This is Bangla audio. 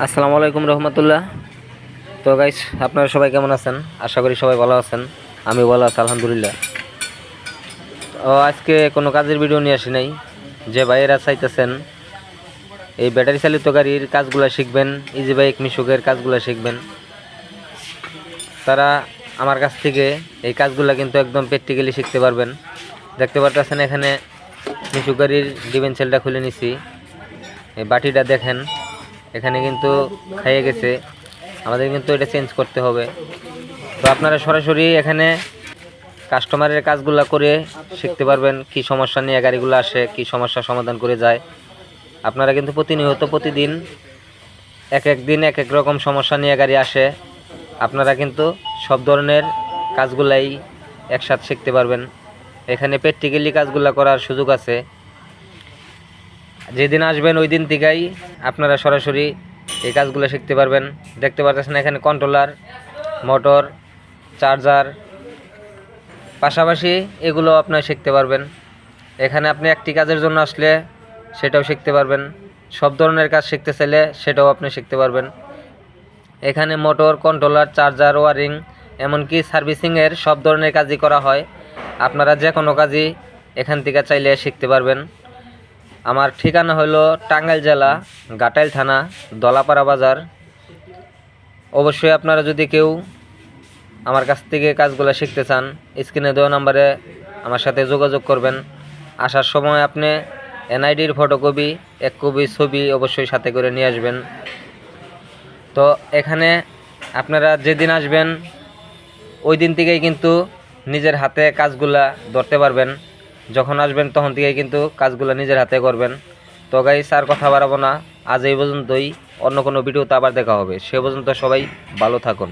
আসসালামু আলাইকুম রহমতুল্লাহ। তো গাইস আপনারা সবাই কেমন আছেন? আশা করি সবাই ভালো আছেন। আমি ভালো আছি, আলহামদুলিল্লাহ। তো আজকে কোনো কাজের ভিডিও নিয়ে আসি নাই। যে ভাইয়েরা চাইতেছেন, এই ব্যাটারি চালিত গাড়ির কাজগুলো শিখবেন ইজি বাইক মিশুকের কাজগুলো শিখবেন। তারা আমার কাছ থেকে এই কাজগুলো কিন্তু একদম প্র্যাকটিক্যালি শিখতে পারবেন। দেখতে পারতেছেন এখানে মিশুক গাড়ির ডিভেন সেলটা খুলে নিছি। এই বাটিটা দেখেন। এখানে কিন্তু খাইয়ে গেছে। আমাদের কিন্তু এটা চেঞ্জ করতে হবে। তো আপনারা সরাসরি এখানে কাস্টমারের কাজগুলো করে শিখতে পারবেন কি সমস্যা নিয়ে গাড়িগুলো আসে, কি সমস্যার সমাধান করে যায়। আপনারা কিন্তু প্রতিনিয়ত প্রতিদিন এক এক দিন এক এক রকম সমস্যা নিয়ে গাড়ি আসে। আপনারা কিন্তু সব ধরনের কাজগুলাই একসাথে শিখতে পারবেন। এখানে প্র্যাকটিক্যালি কাজগুলো করার সুযোগ আছে। যেদিন আসবেন, ওই দিন থেকেই আপনারা সরাসরি এই কাজগুলো শিখতে পারবেন। দেখতে পাচ্ছেন এখানে কন্ট্রোলার মোটর চার্জার পাশাপাশি এগুলো আপনারা শিখতে পারবেন। এখানে আপনি একটি কাজের জন্য আসলে সেটাও শিখতে পারবেন। সব ধরনের কাজ শিখতে চাইলে সেটাও আপনি শিখতে পারবেন। এখানে মোটর কন্ট্রোলার চার্জার ওয়ারিং এমনকি সার্ভিসিংয়ের সব ধরনের কাজই করা হয়। আপনারা যে কোনো কাজই এখান থেকে চাইলে শিখতে পারবেন। আমার ঠিকানা হলো টাঙ্গাইল জেলা, গাটাইল থানা, দলাপাড়া বাজার। অবশ্যই আপনারা যদি কেউ আমার কাছ থেকে কাজগুলো শিখতে চান, স্ক্রিনে দেওয়া নাম্বারে আমার সাথে যোগাযোগ করবেন। আসার সময় আপনি এনআইডির ফটোকপি, এক কপি ছবি অবশ্যই সাথে করে নিয়ে আসবেন। তো এখানে আপনারা যেদিন আসবেন, ওই দিন থেকেই কিন্তু নিজের হাতে কাজগুলা ধরতে পারবেন। যখন আসবেন তখন থেকে কিন্তু কাজগুলো নিজের হাতে করবেন। তো গাইস আর কথা বাড়াবো না। আজ এই পর্যন্তই। অন্য কোনো ভিডিওতে আবার দেখা হবে। সে পর্যন্ত সবাই ভালো থাকুন।